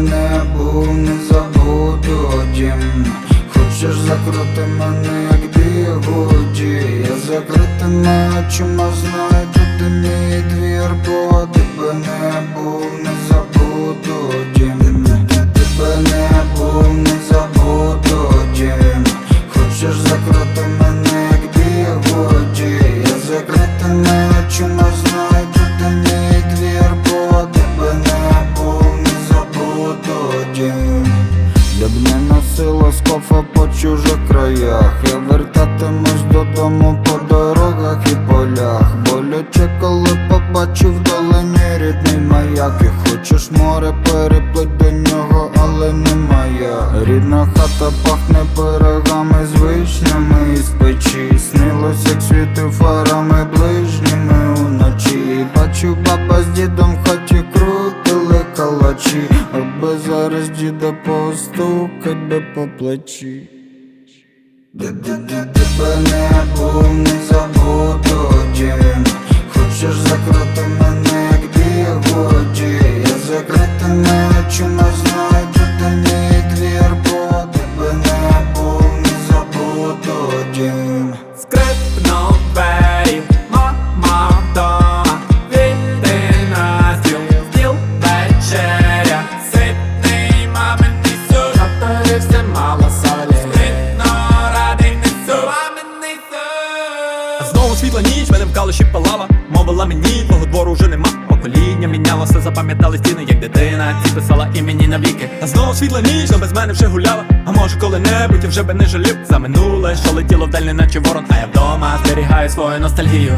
не був, не забуду дім. Хочеш закрути мене, як бігуді Я закритими очима знайду ти мій двір Бо тебе не був, додому по дорогах і полях. Боляче, коли побачив вдалині рідний маяк. І хочеш море переплить до нього, але не моя Рідна хата пахне пирогами з вишнями. Із печі Снилось, як світи фарами ближніми уночі. Бачу баба з дідом хаті крутили калачі. Аби зараз діда постукать би по плечі Тебе не був, не забуду світла ніч, мене в калуші палала. Мовила мені, твого двору вже нема. Покоління мінялося, запам'ятали стіни, як дитина. Ці писала імені навіки А знову світла ніч, но без мене вже гуляла. А може коли-небудь я вже би не жалів. За минуле, що летіло вдаль, наче ворон. А я вдома зберігаю свою ностальгію